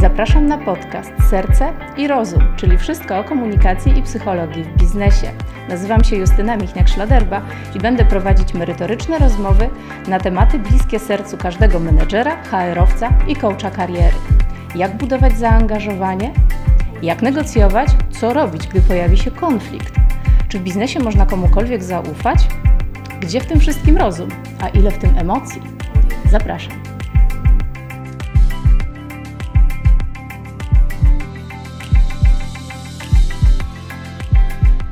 Zapraszam na podcast Serce i Rozum, czyli wszystko o komunikacji i psychologii w biznesie. Nazywam się Justyna Michniak-Szladerba i będę prowadzić merytoryczne rozmowy na tematy bliskie sercu każdego menedżera, HR-owca i coacha kariery. Jak budować zaangażowanie? Jak negocjować? Co robić, gdy pojawi się konflikt? Czy w biznesie można komukolwiek zaufać? Gdzie w tym wszystkim rozum, a ile w tym emocji? Zapraszam.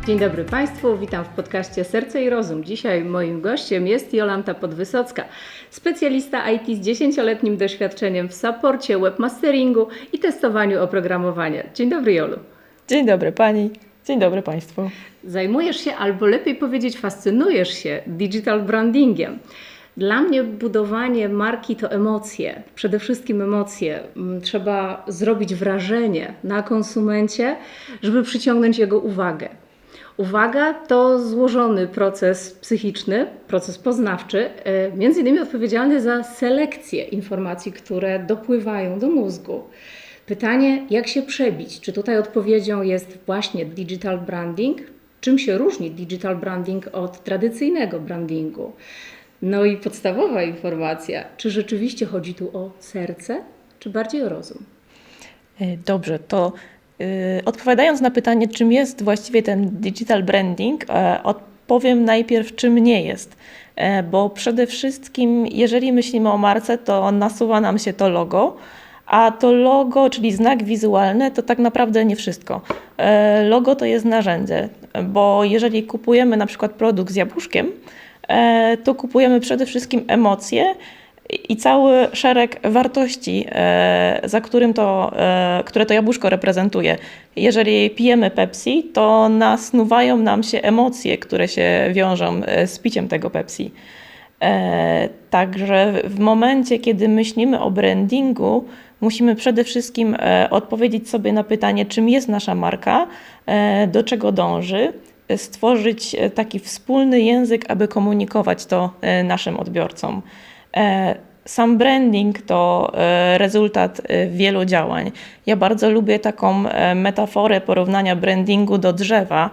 Dzień dobry Państwu, witam w podcaście Serce i Rozum. Dzisiaj moim gościem jest Jolanta Podwysocka, specjalista IT z 10-letnim doświadczeniem w saporcie, webmasteringu i testowaniu oprogramowania. Dzień dobry Jolu. Dzień dobry Pani, dzień dobry Państwu. Zajmujesz się, albo lepiej powiedzieć, fascynujesz się digital brandingiem. Dla mnie budowanie marki to emocje, przede wszystkim emocje. Mm, Trzeba zrobić wrażenie na konsumencie, żeby przyciągnąć jego uwagę. Uwaga to złożony proces psychiczny, proces poznawczy, e, między innymi odpowiedzialny za selekcję informacji, które dopływają do mózgu. Pytanie, jak się przebić? Czy tutaj odpowiedzią jest właśnie digital branding? Czym się różni digital branding od tradycyjnego brandingu? No i podstawowa informacja, czy rzeczywiście chodzi tu o serce, czy bardziej o rozum? E, Dobrze, to odpowiadając na pytanie, czym jest właściwie ten digital branding, e, odpowiem najpierw, czym nie jest. E, Bo przede wszystkim, jeżeli myślimy o marce, to nasuwa nam się to logo, a to logo, czyli znak wizualny, to tak naprawdę nie wszystko. E, Logo to jest narzędzie, bo jeżeli kupujemy na przykład produkt z jabłuszkiem, to kupujemy przede wszystkim emocje i cały szereg wartości, e, za którym to, e, które to jabłuszko reprezentuje. Jeżeli pijemy Pepsi, to nasnuwają nam się emocje, które się wiążą e, z piciem tego Pepsi. Także w momencie, kiedy myślimy o brandingu, musimy przede wszystkim odpowiedzieć sobie na pytanie, czym jest nasza marka, do czego dąży, stworzyć taki wspólny język, aby komunikować to naszym odbiorcom. E, Sam branding to e, rezultat e, wielu działań. Ja bardzo lubię taką metaforę porównania brandingu do drzewa,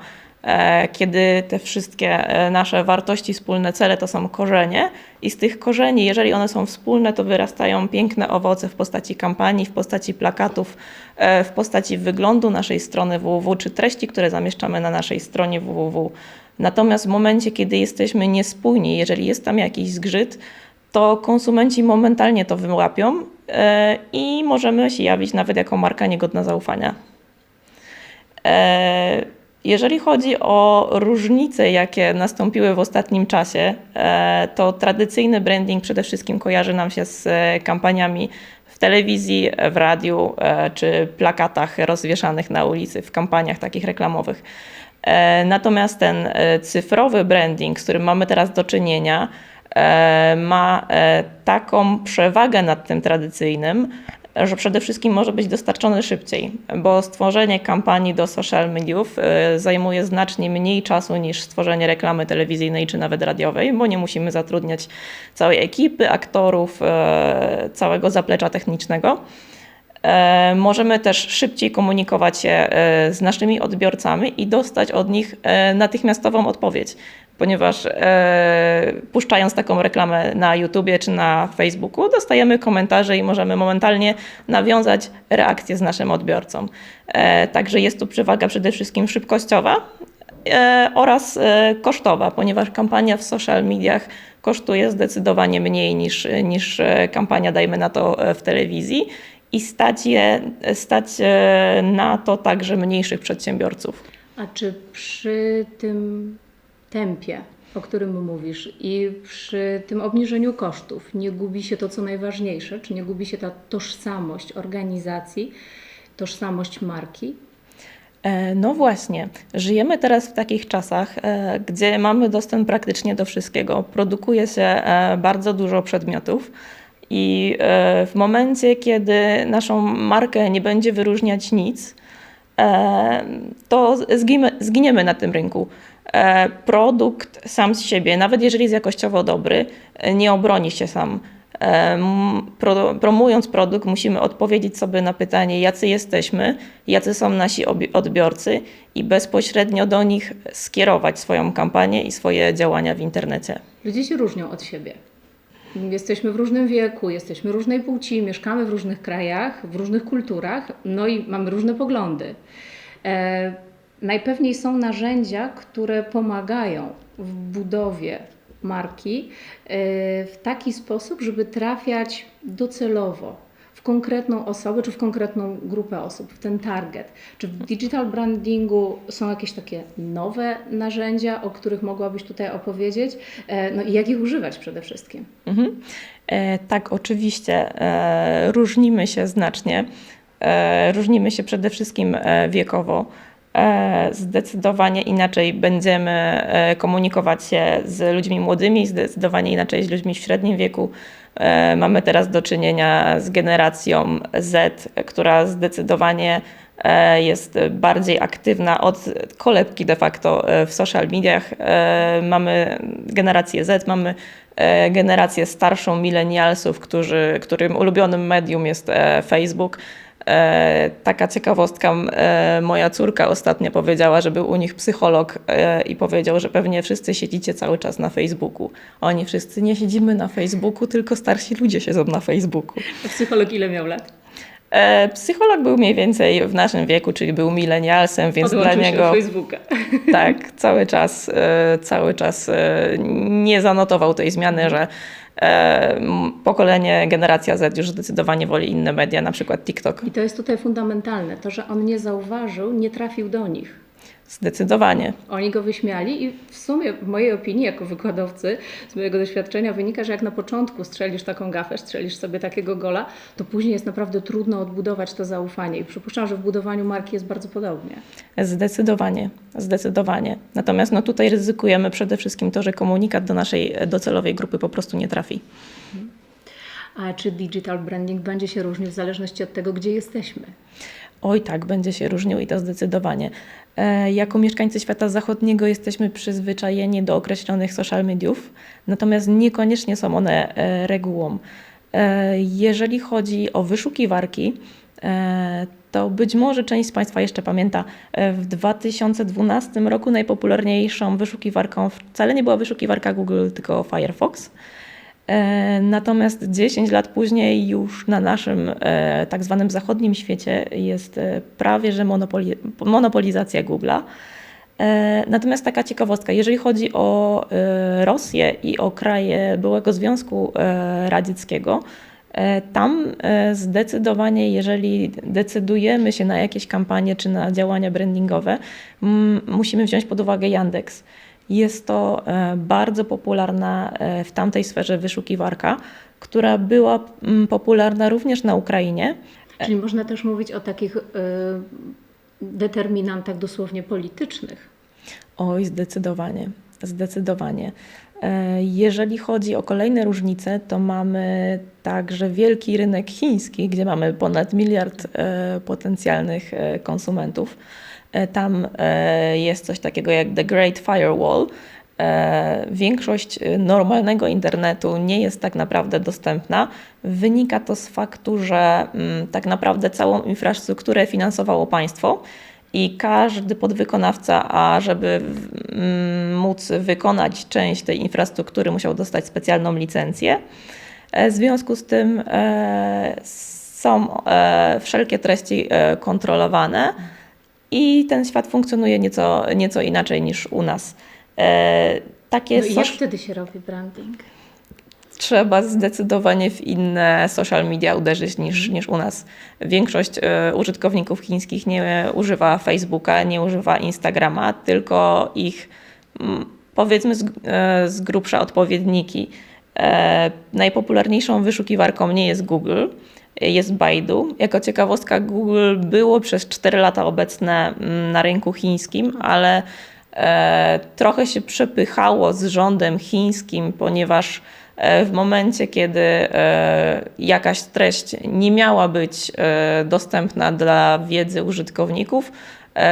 kiedy te wszystkie nasze wartości, wspólne cele to są korzenie, i z tych korzeni, jeżeli one są wspólne, to wyrastają piękne owoce w postaci kampanii, w postaci plakatów, w postaci wyglądu naszej strony www, czy treści, które zamieszczamy na naszej stronie www. Natomiast w momencie, kiedy jesteśmy niespójni, jeżeli jest tam jakiś zgrzyt, to konsumenci momentalnie to wyłapią e, i możemy się jawić nawet jako marka niegodna zaufania. E, Jeżeli chodzi o różnice, jakie nastąpiły w ostatnim czasie, e, to tradycyjny branding przede wszystkim kojarzy nam się z kampaniami w telewizji, w radiu czy plakatach rozwieszanych na ulicy, w kampaniach takich reklamowych. Natomiast ten cyfrowy branding, z którym mamy teraz do czynienia, ma e, taką przewagę nad tym tradycyjnym, że przede wszystkim może być dostarczony szybciej, bo stworzenie kampanii do social mediów e, zajmuje znacznie mniej czasu niż stworzenie reklamy telewizyjnej czy nawet radiowej, bo nie musimy zatrudniać całej ekipy, aktorów, e, całego zaplecza technicznego. E, Możemy też szybciej komunikować się e, z naszymi odbiorcami i dostać od nich e, natychmiastową odpowiedź, ponieważ e, puszczając taką reklamę na YouTubie czy na Facebooku, dostajemy komentarze i możemy momentalnie nawiązać reakcję z naszym odbiorcą. E, Także jest tu przewaga przede wszystkim szybkościowa e, oraz e, kosztowa, ponieważ kampania w social mediach kosztuje zdecydowanie mniej niż, niż e, kampania, dajmy na to, e, w telewizji i stać, je, stać e, na to także mniejszych przedsiębiorców. A czy przy tym tempie, o którym mówisz, i przy tym obniżeniu kosztów nie gubi się to, co najważniejsze? Czy nie gubi się ta tożsamość organizacji, tożsamość marki? E, No właśnie, żyjemy teraz w takich czasach, e, gdzie mamy dostęp praktycznie do wszystkiego. Produkuje się e, bardzo dużo przedmiotów i w momencie, kiedy naszą markę nie będzie wyróżniać nic, to zginiemy na tym rynku. E, Produkt sam z siebie, nawet jeżeli jest jakościowo dobry, e, nie obroni się sam. pro, promując produkt, musimy odpowiedzieć sobie na pytanie, jacy jesteśmy, jacy są nasi odbiorcy i bezpośrednio do nich skierować swoją kampanię i swoje działania w internecie. Ludzie się różnią od siebie. Jesteśmy w różnym wieku, jesteśmy różnej płci, mieszkamy w różnych krajach, w różnych kulturach, no i mamy różne poglądy. Najpewniej są narzędzia, które pomagają w budowie marki e, w taki sposób, żeby trafiać docelowo w konkretną osobę czy w konkretną grupę osób, w ten target. Czy w digital brandingu są jakieś takie nowe narzędzia, o których mogłabyś tutaj opowiedzieć? E, No i jak ich używać przede wszystkim? Mhm. E, tak, oczywiście. E, różnimy się znacznie. E, różnimy się przede wszystkim e, wiekowo. E, zdecydowanie inaczej będziemy e, komunikować się z ludźmi młodymi, zdecydowanie inaczej z ludźmi w średnim wieku. E, mamy teraz do czynienia z generacją Z, która zdecydowanie jest bardziej aktywna od kolebki de facto w social mediach. Mamy generację Z, mamy generację starszą milenialsów, którym ulubionym medium jest Facebook. E, Taka ciekawostka, e, moja córka ostatnio powiedziała, że był u nich psycholog e, i powiedział, że pewnie wszyscy siedzicie cały czas na Facebooku. Oni wszyscy nie siedzimy na Facebooku, tylko starsi ludzie siedzą na Facebooku. A psycholog ile miał lat? E, Psycholog był mniej więcej w naszym wieku, czyli był milenialsem, więc dla się niego od Facebooka. tak, cały czas, e, cały czas e, nie zanotował tej zmiany, że pokolenie, generacja Z już zdecydowanie woli inne media, na przykład TikTok. I to jest tutaj fundamentalne. To, że on nie zauważył, nie trafił do nich. Zdecydowanie. Oni go wyśmiali i w sumie w mojej opinii jako wykładowcy, z mojego doświadczenia wynika, że jak na początku strzelisz taką gafę, strzelisz sobie takiego gola, to później jest naprawdę trudno odbudować to zaufanie. I przypuszczam, że w budowaniu marki jest bardzo podobnie. Zdecydowanie, zdecydowanie. Natomiast no, tutaj ryzykujemy przede wszystkim to, że komunikat do naszej docelowej grupy po prostu nie trafi. A czy digital branding będzie się różnił w zależności od tego, gdzie jesteśmy? Oj, tak, będzie się różnił i to zdecydowanie. E, Jako mieszkańcy świata zachodniego jesteśmy przyzwyczajeni do określonych social mediów, natomiast niekoniecznie są one e, regułą. E, Jeżeli chodzi o wyszukiwarki, to być może część z Państwa jeszcze pamięta, w 2012 roku najpopularniejszą wyszukiwarką wcale nie była wyszukiwarka Google, tylko Firefox. E, Natomiast 10 lat później już na naszym e, tak zwanym zachodnim świecie jest e, prawie że monopoli monopolizacja Google'a. Natomiast taka ciekawostka, jeżeli chodzi o Rosję i o kraje byłego Związku Radzieckiego, tam zdecydowanie, jeżeli decydujemy się na jakieś kampanie czy na działania brandingowe, musimy wziąć pod uwagę Yandex. Jest to e, bardzo popularna e, w tamtej sferze wyszukiwarka, która była mm, popularna również na Ukrainie. Czyli można też mówić o takich y, determinantach dosłownie politycznych. Oj, zdecydowanie, zdecydowanie. E, Jeżeli chodzi o kolejne różnice, to mamy także wielki rynek chiński, gdzie mamy ponad miliard e, potencjalnych e, konsumentów. E, Tam e, jest coś takiego jak The Great Firewall. E, Większość normalnego internetu nie jest tak naprawdę dostępna. Wynika to z faktu, że mm, tak naprawdę całą infrastrukturę finansowało państwo i każdy podwykonawca, a żeby mm, móc wykonać część tej infrastruktury, musiał dostać specjalną licencję. W związku z tym są wszelkie treści kontrolowane i ten świat funkcjonuje nieco, nieco inaczej niż u nas. E, Takie No i jak wtedy się robi branding? trzeba zdecydowanie w inne social media uderzyć niż, niż u nas. Większość e, użytkowników chińskich nie używa Facebooka, nie używa Instagrama, tylko ich powiedzmy z, e, z grubsza odpowiedniki. E, najpopularniejszą wyszukiwarką nie jest Google, jest Baidu. Jako ciekawostka, Google było przez 4 lata obecne mm, na rynku chińskim, ale e, trochę się przepychało z rządem chińskim, ponieważ e, w momencie, kiedy e, jakaś treść nie miała być dostępna dla wiedzy użytkowników,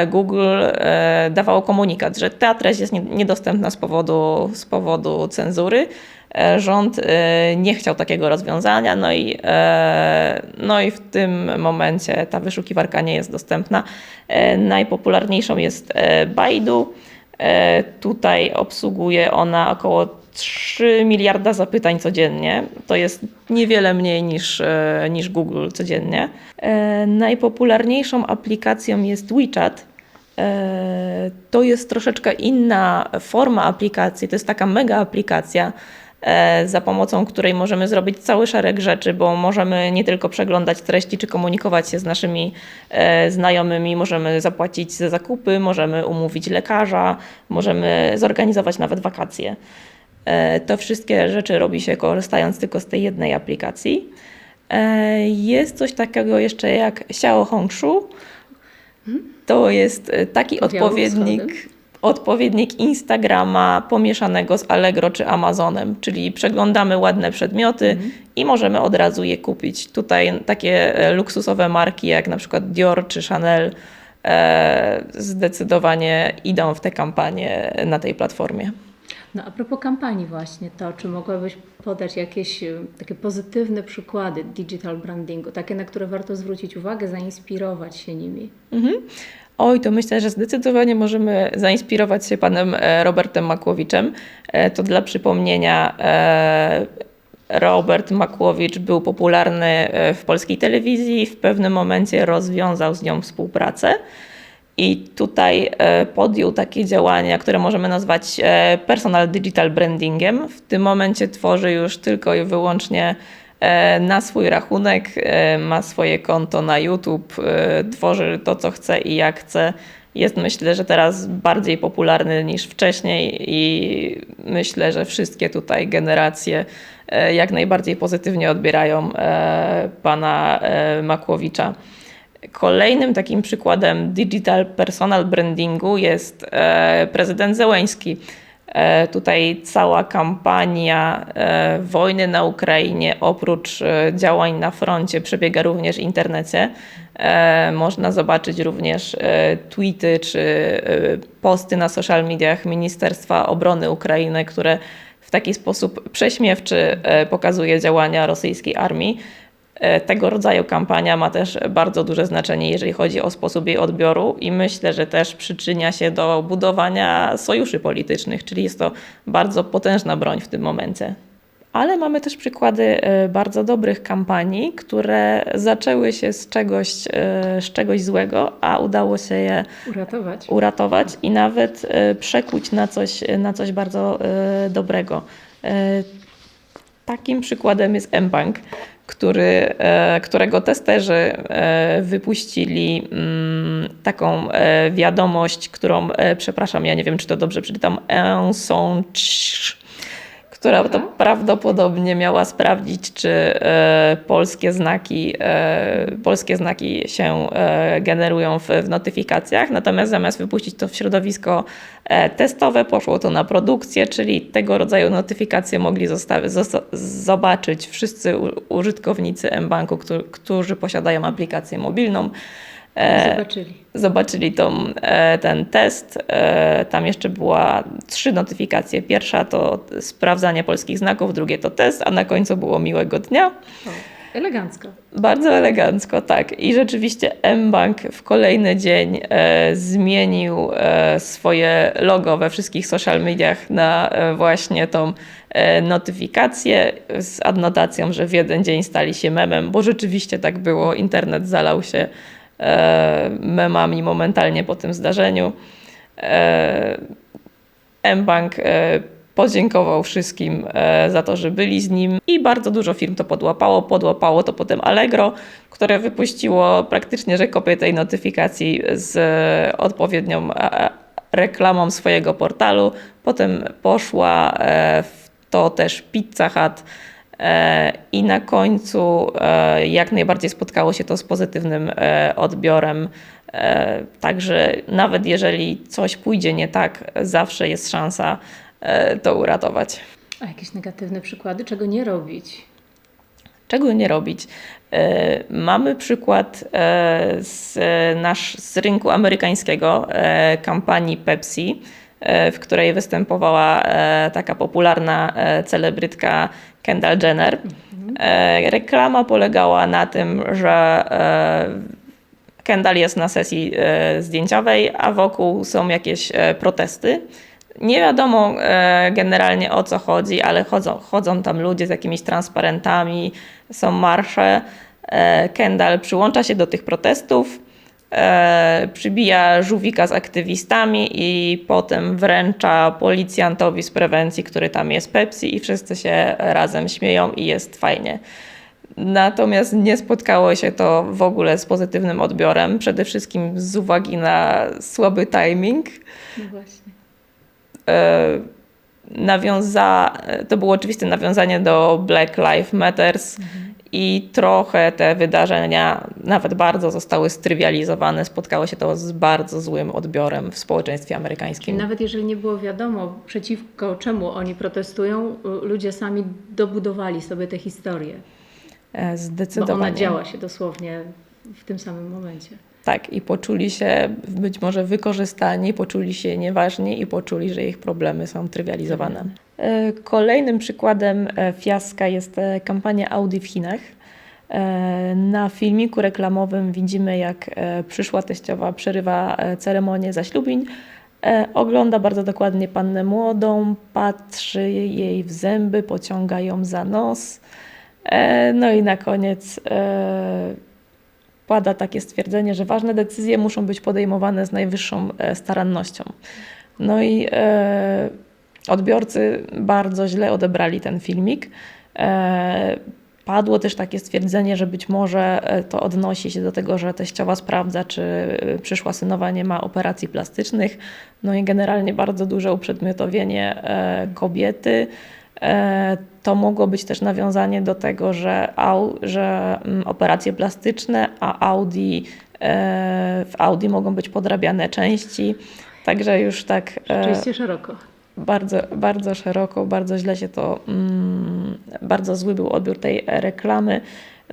Google e, dawało komunikat, że ta treść jest nie- niedostępna z powodu, z powodu cenzury. E, Rząd e, nie chciał takiego rozwiązania, no i, e, no i w tym momencie ta wyszukiwarka nie jest dostępna. E, Najpopularniejszą jest e, Baidu. E, Tutaj obsługuje ona około 3 miliarda zapytań codziennie. To jest niewiele mniej niż, e, niż Google codziennie. E, Najpopularniejszą aplikacją jest WeChat. E, To jest troszeczkę inna forma aplikacji. To jest taka mega aplikacja, za pomocą której możemy zrobić cały szereg rzeczy, bo możemy nie tylko przeglądać treści czy komunikować się z naszymi znajomymi, możemy zapłacić za zakupy, możemy umówić lekarza, możemy zorganizować nawet wakacje. E, To wszystkie rzeczy robi się korzystając tylko z tej jednej aplikacji. E, Jest coś takiego jeszcze jak Xiao Hongshu. To jest e, taki odpowiednik, odpowiednik Instagrama pomieszanego z Allegro czy Amazonem, czyli przeglądamy ładne przedmioty i możemy od razu je kupić. Tutaj takie luksusowe marki jak na przykład Dior czy Chanel zdecydowanie idą w te kampanie na tej platformie. No a propos kampanii właśnie, to czy mogłabyś podać jakieś e, takie pozytywne przykłady digital brandingu, takie, na które warto zwrócić uwagę, zainspirować się nimi? Mhm. Oj, to myślę, że zdecydowanie możemy zainspirować się panem e, Robertem Makłowiczem. E, To dla przypomnienia, e, Robert Makłowicz był popularny w polskiej telewizji, w pewnym momencie rozwiązał z nią współpracę. I tutaj e, podjął takie działania, które możemy nazwać e, personal digital brandingiem. W tym momencie tworzy już tylko i wyłącznie e, na swój rachunek, ma swoje konto na YouTube, tworzy to, co chce i jak chce. Jest myślę, że teraz bardziej popularny niż wcześniej i myślę, że wszystkie tutaj generacje jak najbardziej pozytywnie odbierają pana Makłowicza. Kolejnym takim przykładem digital personal brandingu jest e, prezydent Zełęński. E, tutaj cała kampania e, wojny na Ukrainie, oprócz działań na froncie, przebiega również w internecie. Można zobaczyć również tweety czy posty na social mediach Ministerstwa Obrony Ukrainy, które w taki sposób prześmiewczy pokazuje działania rosyjskiej armii. E, Tego rodzaju kampania ma też bardzo duże znaczenie, jeżeli chodzi o sposób jej odbioru, i myślę, że też przyczynia się do budowania sojuszy politycznych, czyli jest to bardzo potężna broń w tym momencie. Ale mamy też przykłady e, bardzo dobrych kampanii, które zaczęły się z czegoś, e, z czegoś złego, a udało się je Uratować? uratować i nawet przekuć na coś, na coś bardzo dobrego. Takim przykładem jest mBank, który, e, którego testerzy e, wypuścili mm, taką e, wiadomość, którą, przepraszam, ja nie wiem, czy to dobrze przeczytam, Ensonch, która to prawdopodobnie miała sprawdzić, czy e, polskie znaki, e, polskie znaki się e, generują w, w notyfikacjach. Natomiast zamiast wypuścić to w środowisko e, testowe, poszło to na produkcję, czyli tego rodzaju notyfikacje mogli zobaczyć wszyscy użytkownicy mBanku, którzy posiadają aplikację mobilną. E, Zobaczyli. zobaczyli tą, e, ten test. E, Tam jeszcze była trzy notyfikacje. Pierwsza to sprawdzanie polskich znaków, drugie to test, a na końcu było miłego dnia. O, elegancko. Bardzo elegancko, tak. I rzeczywiście mBank w kolejny dzień zmienił swoje logo we wszystkich social mediach na właśnie tą notyfikację z adnotacją, że w jeden dzień stali się memem, bo rzeczywiście tak było. Internet zalał się memami momentalnie po tym zdarzeniu. E, mBank e, podziękował wszystkim e, za to, że byli z nim i bardzo dużo firm to podłapało. Podłapało to potem Allegro, które wypuściło praktycznie, że kopię tej notyfikacji z odpowiednią reklamą swojego portalu. Potem poszła w to też Pizza Hut i na końcu e, jak najbardziej spotkało się to z pozytywnym e, odbiorem. E, Także nawet jeżeli coś pójdzie nie tak, zawsze jest szansa to uratować. A jakieś negatywne przykłady, czego nie robić? czego nie robić. Mamy przykład z, nasz, z rynku amerykańskiego kampanii Pepsi, w której występowała taka popularna celebrytka Kendall Jenner. E, Reklama polegała na tym, że e, Kendall jest na sesji e, zdjęciowej, a wokół są jakieś protesty. Nie wiadomo generalnie o co chodzi, ale chodzą, chodzą tam ludzie z jakimiś transparentami, są marsze. Kendall przyłącza się do tych protestów, e, przybija żółwika z aktywistami i potem wręcza policjantowi z prewencji, który tam jest Pepsi i wszyscy się razem śmieją i jest fajnie. Natomiast nie spotkało się to w ogóle z pozytywnym odbiorem, przede wszystkim z uwagi na słaby timing. No właśnie. E, nawiąza, to było oczywiste nawiązanie do Black Lives Matters i trochę te wydarzenia, nawet bardzo, zostały strywializowane. Spotkało się to z bardzo złym odbiorem w społeczeństwie amerykańskim. nawet jeżeli nie było wiadomo, przeciwko czemu oni protestują, ludzie sami dobudowali sobie tę historię. E, Bo Zdecydowanie. ona działa się dosłownie w tym samym momencie. Tak, i poczuli się być może wykorzystani, poczuli się nieważni i poczuli, że ich problemy są trywializowane. E, Kolejnym przykładem e, fiaska jest e, kampania Audi w Chinach. Na filmiku reklamowym widzimy, jak przyszła teściowa przerywa ceremonię zaślubin. Ogląda bardzo dokładnie pannę młodą, patrzy jej w zęby, pociąga ją za nos. No i na koniec pada takie stwierdzenie, że ważne decyzje muszą być podejmowane z najwyższą starannością. No i odbiorcy bardzo źle odebrali ten filmik. E, padło też takie stwierdzenie, że być może e, to odnosi się do tego, że teściowa sprawdza, czy e, przyszła synowa nie ma operacji plastycznych. No i generalnie bardzo duże uprzedmiotowienie kobiety. To mogło być też nawiązanie do tego, że, au, że mm, operacje plastyczne, a Audi, w Audi mogą być podrabiane części. Także już tak Rzeczywiście szeroko. Bardzo, bardzo szeroko, bardzo źle się to, mm, bardzo zły był odbiór tej reklamy.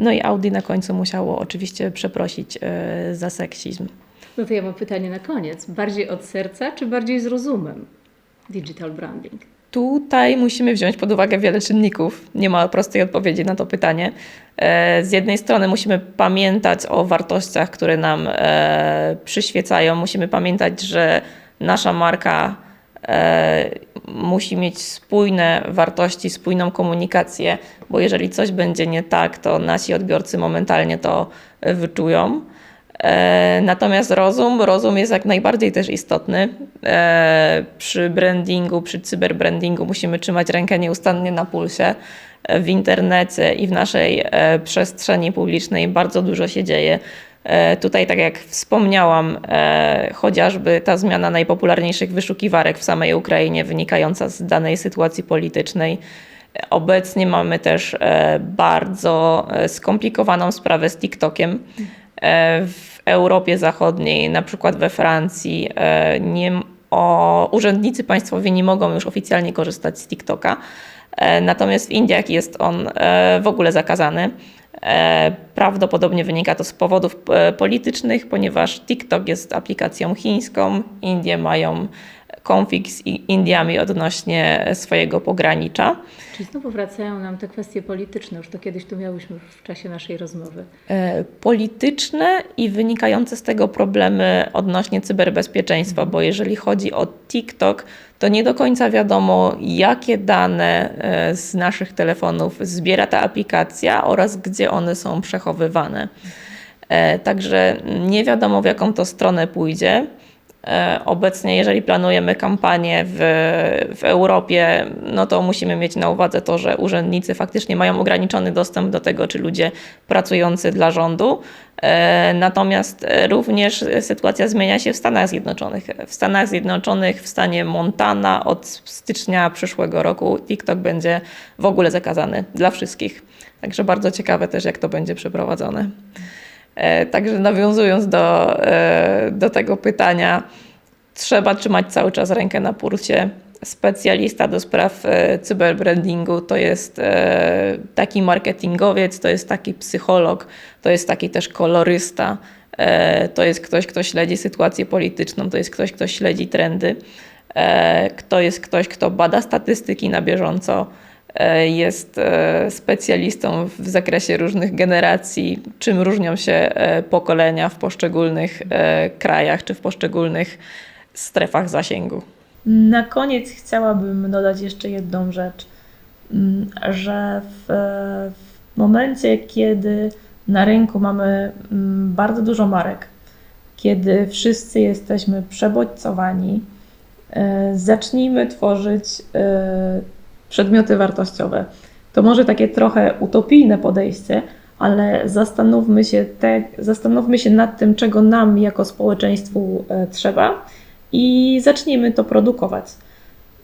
No i Audi na końcu musiało oczywiście przeprosić e, za seksizm. No to ja mam pytanie na koniec. Bardziej od serca, czy bardziej z rozumem? Digital branding. Tutaj musimy wziąć pod uwagę wiele czynników. Nie ma prostej odpowiedzi na to pytanie. E, Z jednej strony musimy pamiętać o wartościach, które nam e, przyświecają. Musimy pamiętać, że nasza marka musi mieć spójne wartości, spójną komunikację, bo jeżeli coś będzie nie tak, to nasi odbiorcy momentalnie to e, wyczują. E, Natomiast rozum, rozum jest jak najbardziej też istotny. E, Przy brandingu, przy cyberbrandingu musimy trzymać rękę nieustannie na pulsie. E, W internecie i w naszej e, przestrzeni publicznej bardzo dużo się dzieje. E, Tutaj, tak jak wspomniałam, e, chociażby ta zmiana najpopularniejszych wyszukiwarek w samej Ukrainie wynikająca z danej sytuacji politycznej. Obecnie mamy też e, bardzo skomplikowaną sprawę z TikTokiem. W Europie Zachodniej, na przykład we Francji, nie, o, urzędnicy państwowi nie mogą już oficjalnie korzystać z TikToka. Natomiast w Indiach jest on w ogóle zakazany. E, Prawdopodobnie wynika to z powodów e, politycznych, ponieważ TikTok jest aplikacją chińską. Indie mają konflikt z Indiami odnośnie swojego pogranicza. Czyli znowu wracają nam te kwestie polityczne, już to kiedyś tu miałyśmy w czasie naszej rozmowy. e, polityczne i wynikające z tego problemy odnośnie cyberbezpieczeństwa, bo jeżeli chodzi o TikTok, to nie do końca wiadomo, jakie dane e, z naszych telefonów zbiera ta aplikacja oraz gdzie one są przechowywane. E, Także nie wiadomo, w jaką to stronę pójdzie. E, Obecnie, jeżeli planujemy kampanię w, w Europie, no to musimy mieć na uwadze to, że urzędnicy faktycznie mają ograniczony dostęp do tego, czy ludzie pracujący dla rządu. E, Natomiast również sytuacja zmienia się w Stanach Zjednoczonych. W Stanach Zjednoczonych, w stanie Montana od stycznia przyszłego roku TikTok będzie w ogóle zakazany dla wszystkich. Także bardzo ciekawe też, jak to będzie przeprowadzone. E, Także nawiązując do, e, do tego pytania, trzeba trzymać cały czas rękę na pulsie. Specjalista do spraw e, cyberbrandingu, to jest taki marketingowiec, to jest taki psycholog, to jest taki też kolorysta, to jest ktoś, kto śledzi sytuację polityczną, to jest ktoś, kto śledzi trendy, kto jest ktoś, kto bada statystyki na bieżąco, jest e, specjalistą w zakresie różnych generacji, czym różnią się e, pokolenia w poszczególnych e, krajach czy w poszczególnych strefach zasięgu. Na koniec chciałabym dodać jeszcze jedną rzecz, Mm, że w, w momencie, kiedy na rynku mamy mm, bardzo dużo marek, kiedy wszyscy jesteśmy przebodźcowani, e, zacznijmy tworzyć e, przedmioty wartościowe. To może takie trochę utopijne podejście, ale zastanówmy się, te, zastanówmy się nad tym, czego nam jako społeczeństwu e, trzeba i zacznijmy to produkować.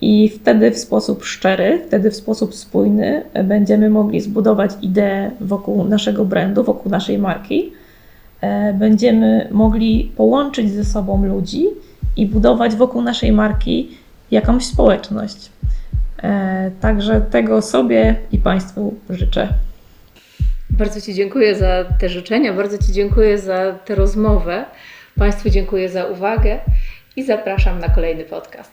I wtedy w sposób szczery, wtedy w sposób spójny e, będziemy mogli zbudować ideę wokół naszego brandu, wokół naszej marki. E, Będziemy mogli połączyć ze sobą ludzi i budować wokół naszej marki jakąś społeczność. E, Także tego sobie i Państwu życzę. Bardzo Ci dziękuję za te życzenia, bardzo Ci dziękuję za tę rozmowę. Państwu dziękuję za uwagę i zapraszam na kolejny podcast.